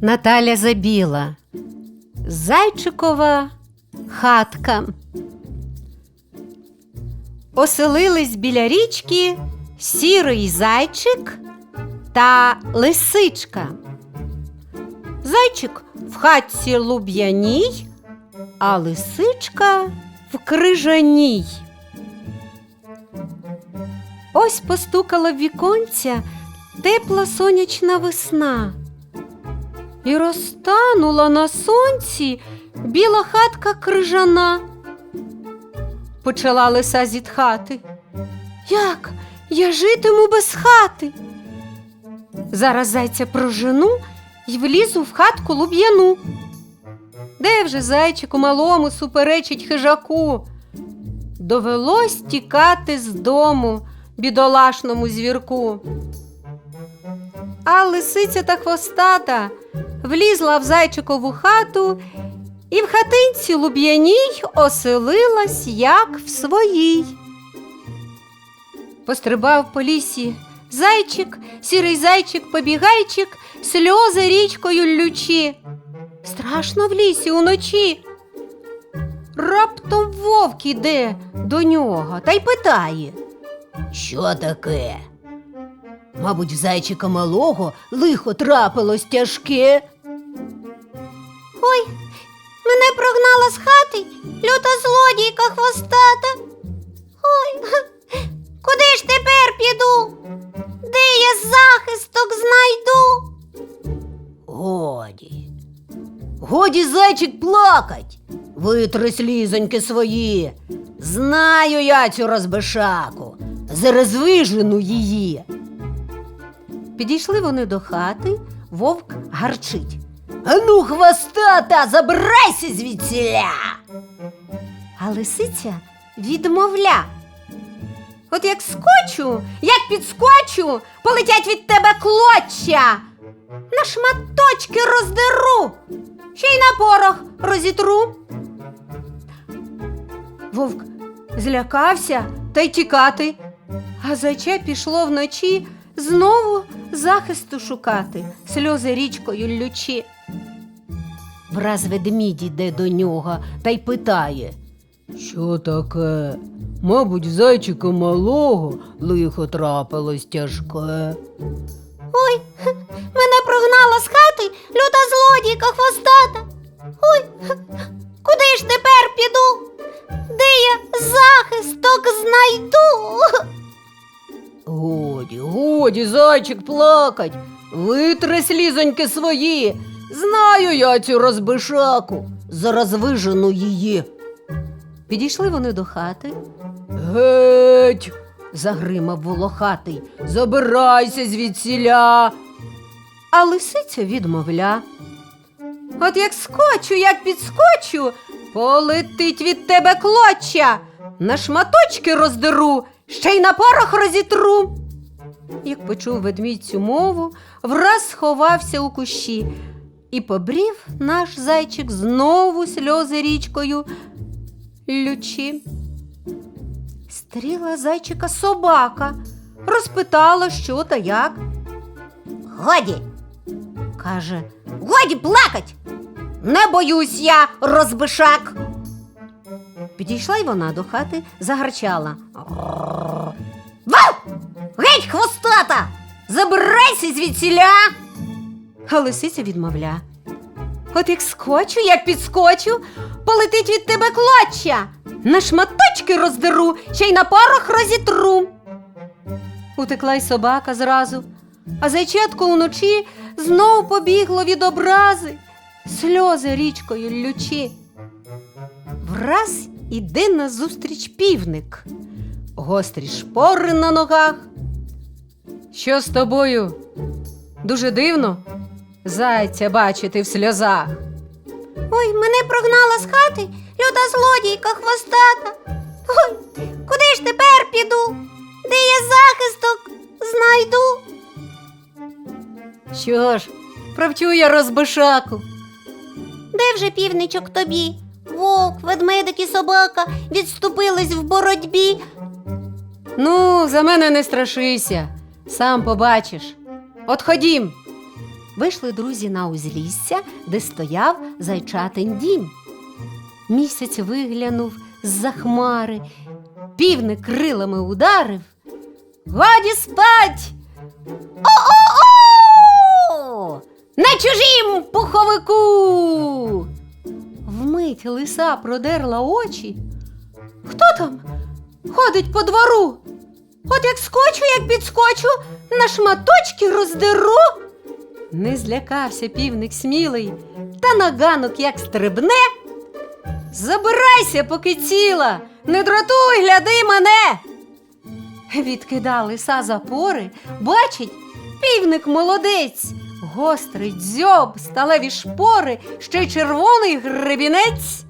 Наталя Забіла. Зайчикова хатка. Оселились біля річки сірий зайчик та лисичка. Зайчик в хатці луб'яній, а лисичка в крижаній. Ось постукала віконця тепла сонячна весна. І розтанула на сонці біла хатка крижана. Почала лиса зітхати. Як я житиму без хати? Зараз зайця прожену й влізу в хатку луб'яну. Де вже зайчику малому суперечить хижаку? Довелось тікати з дому бідолашному звірку. А лисиця та хвостата влізла в зайчикову хату і в хатинці луб'яній оселилась, як в своїй. Пострибав по лісі зайчик, сірий зайчик, побігайчик, сльози річкою лючі. Страшно в лісі уночі. Раптом вовк іде до нього та й питає. Що таке? Мабуть, зайчика малого лихо трапилось тяжке. Ой, мене прогнала з хати люта злодійка хвостата. Ой, куди ж тепер піду? Де я захисток знайду? Годі. Годі, зайчик, плакать. Витри слізоньки свої. Знаю я цю розбишаку. Зараз вижену її. Підійшли вони до хати, вовк гарчить. Ану, хвостата, забирайся звідсіля. А лисиця відмовля. От як скочу, як підскочу, полетять від тебе клоччя. На шматочки роздеру, ще й на порох розітру. Вовк злякався та й тікати, а зайча пішло вночі знову захисту шукати, сльози річкою лючі. Враз ведмідь іде до нього та й питає. Що таке? Мабуть, зайчика малого лихо трапилось тяжке. Ой, мене прогнала з хати люта злодійка хвостата. Ой, куди ж тепер піду? Де я захисток знайду? Годі, годі, зайчик плакать. Витри слізоньки свої. Знаю я цю розбишаку. Зараз вижену її. Підійшли вони до хати, Геть. загримав волохатий. Забирайся звідсіля. а лисиця відмовля. От як скочу, як підскочу, полетить від тебе клоча, на шматочки роздеру, ще й на порох розітру. Як почув ведмідь цю мову, враз сховався у кущі, і побрів наш зайчик знову сльози річкою лючі. Стріла зайчика собака, розпитала, що та як. Годі, Каже, годі плакать. Не боюсь я, розбишак. Підійшла й вона до хати, загарчала. Геть хвостата! Забирайся звідсіля! А лисиця відмовля. От як скочу, як підскочу, полетить від тебе клоча, на шматочки роздеру, ще й на порох розітру. Утекла й собака зразу, а зайчатко уночі знов побігло від образи, сльози річкою лючі. Враз іде назустріч півник, гострі шпори на ногах. Що з тобою? Дуже дивно зайця бачити в сльозах. Ой, мене прогнала з хати люта злодійка хвостата. Ой, куди ж тепер піду? Де я захисток знайду? Що ж, провчу я розбишаку. Де вже півничок тобі? Вовк, ведмедик і собака відступились в боротьбі. Ну, за мене не страшися, сам побачиш. От ходім. Вийшли друзі на узлісся, де стояв зайчатин дім. Місяць виглянув з-за хмари, півник крилами ударив. Годі спать! О-о-о! На чужім пуховику! Вмить лиса продерла очі. Хто там ходить по двору? От як скочу, як підскочу, на шматочки роздеру. Не злякався півник смілий, та на ганок як стрибне. Забирайся, поки ціла, не дратуй, гляди мене. Відкида лиса запори, бачить, півник молодець, гострий дзьоб, сталеві шпори, ще й червоний гребінець.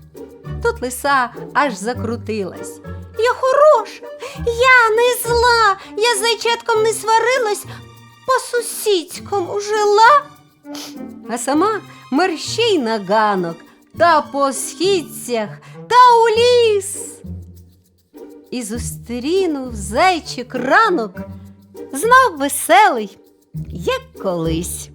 Тут лиса аж закрутилась. Я хороша, я не зла, я з зайчатком не сварилась, по сусідському жила. а сама мерщій на ганок та по східцях та у ліс. І зустрінув зайчик ранок, знов веселий, як колись.